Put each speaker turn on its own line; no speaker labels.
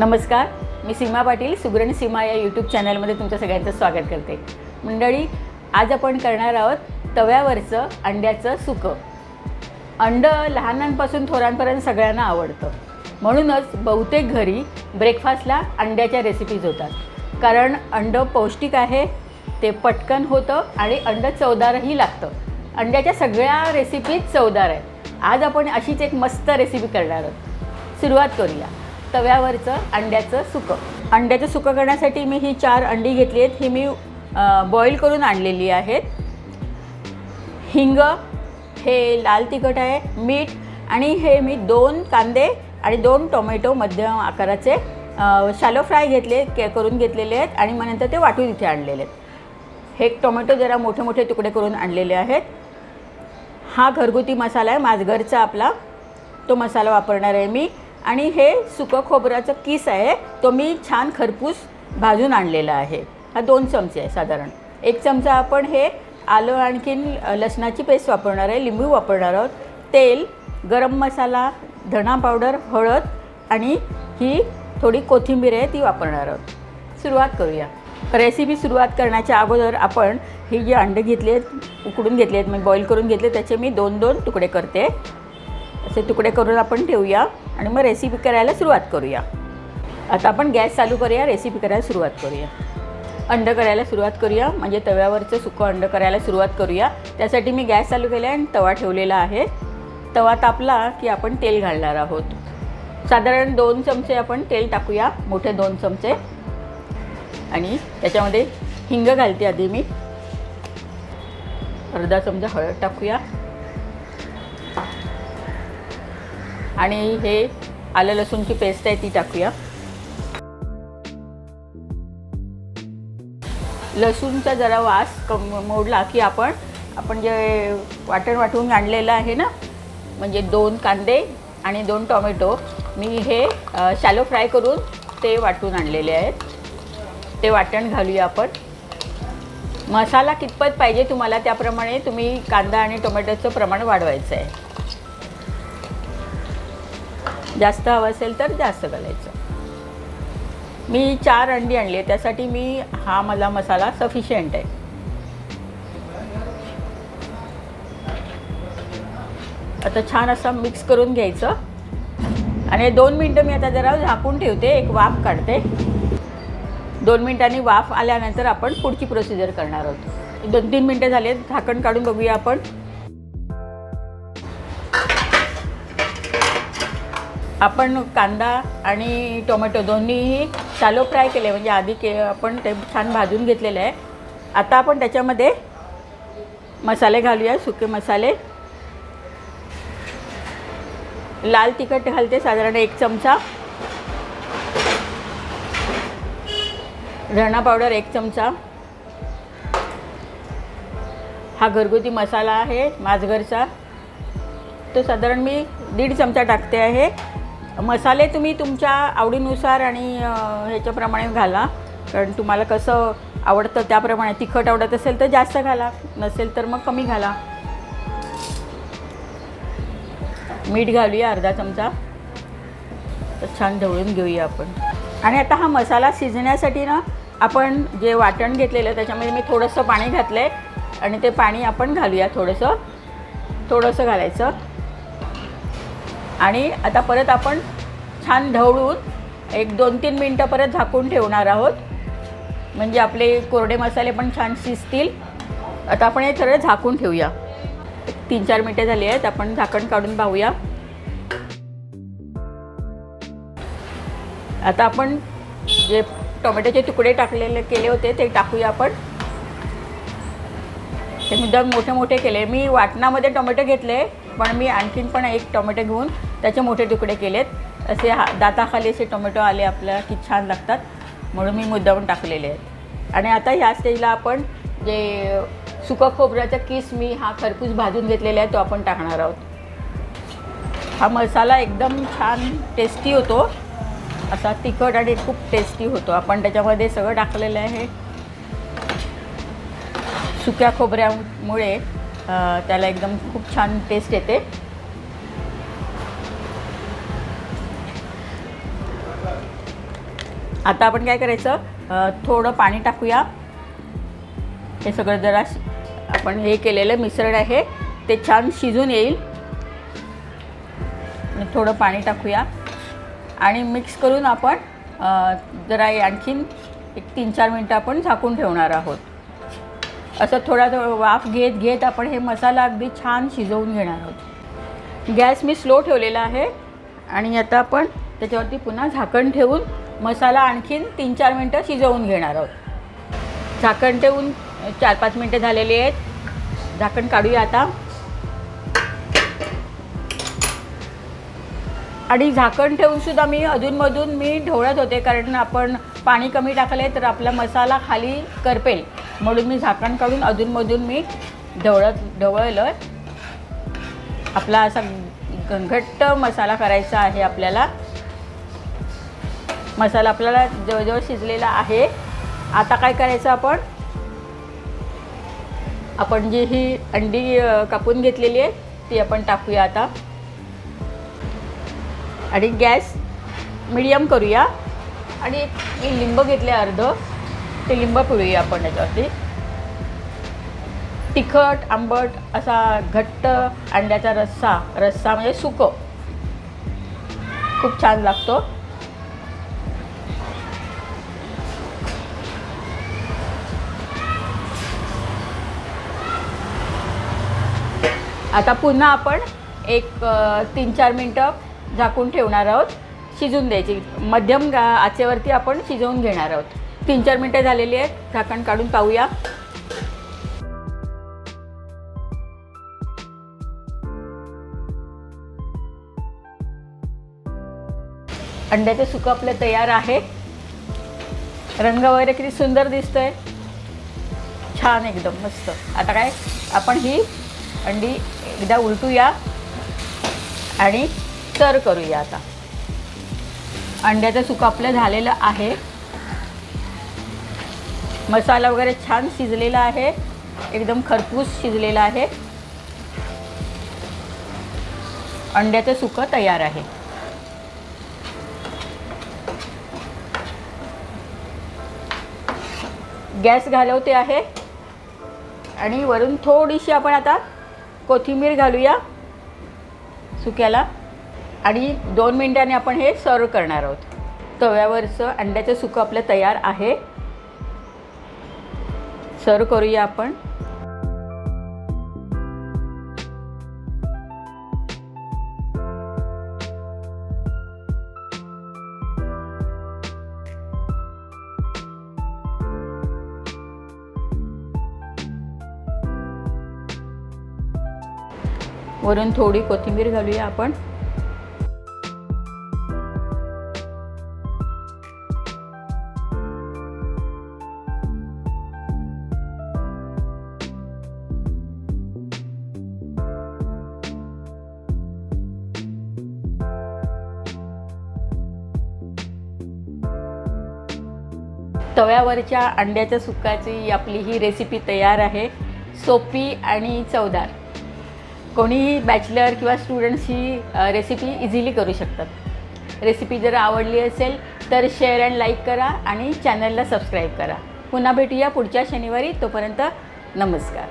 नमस्कार मी सीमा पाटील सुगरण सीमा या यूट्यूब चॅनलमध्ये तुमच्या सगळ्यांचं स्वागत करते. मंडळी आज आपण करणार आहोत तव्यावरचं अंड्याचं सुकं. अंड लहानांपासून थोरांपर्यंत सगळ्यांना आवडतं. म्हणूनच बहुतेक घरी ब्रेकफास्टला अंड्याच्या रेसिपीज होतात. कारण अंड पौष्टिक आहे ते पटकन होतं आणि अंड चवदारही लागतं. अंड्याच्या सगळ्या रेसिपीज चवदार आहेत. आज आपण अशीच एक मस्त रेसिपी करणार आहोत. सुरुवात करूया. तव्यावरचं अंड्याचं सुकं. अंड्याचं सुकं करण्यासाठी मी ही चार अंडी घेतली आहेत. ही मी बॉईल करून आणलेली आहेत. हिंग हे लाल तिखट आहे मीठ आणि हे मी दोन कांदे आणि दोन टोमॅटो मध्यम आकाराचे शालो फ्राय घेतले के करून घेतलेले आहेत आणि मग नंतर ते वाटून इथे आणलेले आहेत. हे टोमॅटो जरा मोठे मोठे तुकडे करून आणलेले आहेत. हा घरगुती मसाला आहे. माझघरचा आपला तो मसाला वापरणार आहे मी. आणि हे सुकं खोबऱ्याचं किस आहे तो मी छान खरपूस भाजून आणलेला आहे. हा दोन चमचे आहे साधारण. एक चमचा आपण हे आलं आणखीन लसणाची पेस्ट वापरणार आहे लिंबू वापरणार आहोत तेल गरम मसाला धणा पावडर हळद आणि ही थोडी कोथिंबीर आहे ती वापरणार आहोत. सुरुवात करूया. रेसिपी सुरुवात करण्याच्या अगोदर आपण ही जी अंडे घेतली आहेत उकडून घेतले आहेत म्हणजे मी बॉईल करून घेतले त्याचे मी दोन दोन तुकडे करते. असे तुकडे करून आपण ठेवूया. आणि मग रेसिपी करायला सुरुवात करूया. आता आपण गॅस चालू करूया रेसिपी करायला सुरुवात करूया. अंड करायला सुरुवात करूया म्हणजे तव्यावरचं सुकं अंड करायला सुरुवात करूया. त्यासाठी मी गॅस चालू केला आणि तवा ठेवलेला आहे. तवा तापला की आपण तेल घालणार आहोत. साधारण दोन चमचे आपण तेल टाकूया मोठे दोन चमचे. आणि त्याच्यामध्ये हिंग घालते आधी मी. अर्धा चमचा हळद टाकूया. आणि हे आलं लसूणची पेस्ट आहे ती टाकूया. लसूणचा जरा वास कम मोडला की आपण आपण जे वाटण वाटून आणलेलं आहे ना म्हणजे दोन कांदे आणि दोन टोमॅटो मी हे शॅलो फ्राय करून ते वाटून आणलेले आहेत. ते वाटण घालूया आपण. मसाला कितपत पाहिजे तुम्हाला त्याप्रमाणे तुम्ही कांदा आणि टोमॅटोचं प्रमाण वाढवायचं आहे जास्त हवं असेल तर जास्त घालायचं मी चार अंडी आणली आहे त्यासाठी मी हा मला मसाला सफिशियंट आहे. आता छान असं मिक्स करून घ्यायचं. आणि दोन मिनटं मी आता जरा झाकून ठेवते एक वाफ काढते. दोन मिनटांनी वाफ आल्यानंतर आपण पुढची प्रोसिजर करणार आहोत. दोन तीन मिनटं झाले झाकण काढून बघूया आपण. आपण कांदा आणि टोमॅटो दोन्हीही शालो फ्राय केले म्हणजे आधी के आपण ते छान भाजून घेतलेले आहे. आता आपण त्याच्यामध्ये मसाले घालूया सुके मसाले. लाल तिखट घालते साधारण एक चमचा. धणा पावडर एक चमचा. हा घरगुती मसाला आहे माझघरचा तो साधारण मी दीड चमचा टाकते आहे. मसाले तुम्ही तुमच्या आवडीनुसार आणि ह्याच्याप्रमाणे घाला. कारण तुम्हाला कसं आवडतं त्याप्रमाणे तिखट आवडत असेल तर जास्त घाला नसेल तर मग कमी घाला. मीठ घालूया अर्धा चमचा. तर छान ढवळून घेऊया आपण. आणि आता हा मसाला शिजण्यासाठी ना आपण जे वाटण घेतलेलं त्याच्यामध्ये मी थोडंसं पाणी घातलं आहे आणि ते पाणी आपण घालूया थोडंसं. थोडंसं घालायचं. आणि आता परत आपण छान ढवळून एक दोन तीन मिनटं परत झाकून ठेवणार आहोत. म्हणजे आपले कोरडे मसाले पण छान शिजतील. आता आपण हे सगळं झाकून ठेवूया. तीन चार मिनटं झाली आहेत आपण झाकण काढून पाहूया. आता आपण जे टोमॅटोचे तुकडे टाकलेले केले होते ते टाकूया आपण. ते मुद्दाम मोठे मोठे केले. मी वाटणामध्ये टोमॅटो घेतले पण मी आणखीन पण एक टोमॅटो घेऊन त्याचे मोठे तुकडे केलेत. असे हा दाताखाली असे टोमॅटो आले आपल्याला की छान लागतात म्हणून मी मुद्दामून टाकलेले आहेत. आणि आता ह्या स्टेजला आपण जे सुकं खोबऱ्याचा किस मी हा खरपूस भाजून घेतलेला आहे तो आपण टाकणार आहोत. हा मसाला एकदम छान टेस्टी होतो. असा तिखट आणि खूप टेस्टी होतो. आपण त्याच्यामध्ये सगळं टाकलेलं आहे. सुक्या खोबऱ्यामुळे त्याला एकदम खूप छान टेस्ट येते. आता आपण काय करायचं? थोडं पाणी टाकूया. हे सगळं जरा आपण हे केलेलं मिसळ आहे. ते छान शिजून येईल. थोडं पाणी टाकूया. आणि मिक्स करून आपण जरा आणखीन एक तीन चार मिनटं आपण झाकून ठेवणार आहोत. असं थोडा वाफ घेत घेत आपण हे मसाला अगदी छान शिजवून घेणार आहोत. गॅस मी स्लो ठेवलेला आहे. आणि आता आपण त्याच्यावरती पुन्हा झाकण ठेवून मसाला आणखीन तीन चार मिनटं शिजवून घेणार आहोत. झाकण ठेवून चार पाच मिनटं झालेली आहेत. झाकण काढूया आता. आणि झाकण ठेवूनसुद्धा मी अधूनमधून मी ढवळत होते कारण आपण पाणी कमी टाकले तर आपला मसाला खाली करपेल. म्हणून मी झाकण काढून अधूनमधून मी ढवळत ढवळलं आपला असा घनघट्ट घट्ट मसाला करायचा आहे आपल्याला. मसाला आपल्याला जवळजवळ शिजलेला आहे. आता काय करायचं आपण? आपण जी ही अंडी कापून घेतलेली आहे ती आपण टाकूया आता. आणि गॅस मिडियम करूया. आणि मी लिंब घेतले अर्ध. ते लिंब पिळूया आपण याच्यावरती. तिखट आंबट असा घट्ट अंड्याचा रस्सा रस्सा म्हणजे सुकं. खूप छान लागतो. आता पुन्हा आपण एक तीन चार मिनटं झाकून ठेवणार आहोत. शिजून द्यायची. मध्यम गा आचेवरती आपण शिजवून घेणार आहोत. तीन चार मिनटं झालेली आहेत. झाकण काढून पाहूया. अंड्याचं सुकं आपलं तयार आहे. रंग वगैरे किती सुंदर दिसतोय. छान एकदम मस्त. आता काय? आपण ही अंडी एकदा उलटूया आणि तर करूया आता. अंड्याचं सुक आपलं झालेलं आहे. मसाला वगैरे छान शिजलेला आहे. एकदम खरपूस शिजलेला आहे. अंड्याचं सुकं तयार आहे. गॅस घालवते आहे. आणि वरून थोडीशी आपण आता कोथिंबीर घालूया सुक्याला. आणि दोन मिनिटांनी आपण हे सर्व करणार आहोत. तव्यावरचं अंड्याचं सुकं आपलं तयार आहे. सर्व करूया आपण. वरून थोडी कोथिंबीर घालूया आपण. तव्यावरच्या अंड्याच्या सुक्काची आपली ही रेसिपी तयार आहे. सोपी आणि चवदार. कोणीही बॅचलर किंवा स्टुडंट्स ही रेसिपी इझिली करू शकतात. रेसिपी जर आवडली असेल तर शेअर अँड लाईक करा आणि चॅनलला सबस्क्राईब करा. पुन्हा भेटूया पुढच्या शनिवारी तोपर्यंत नमस्कार.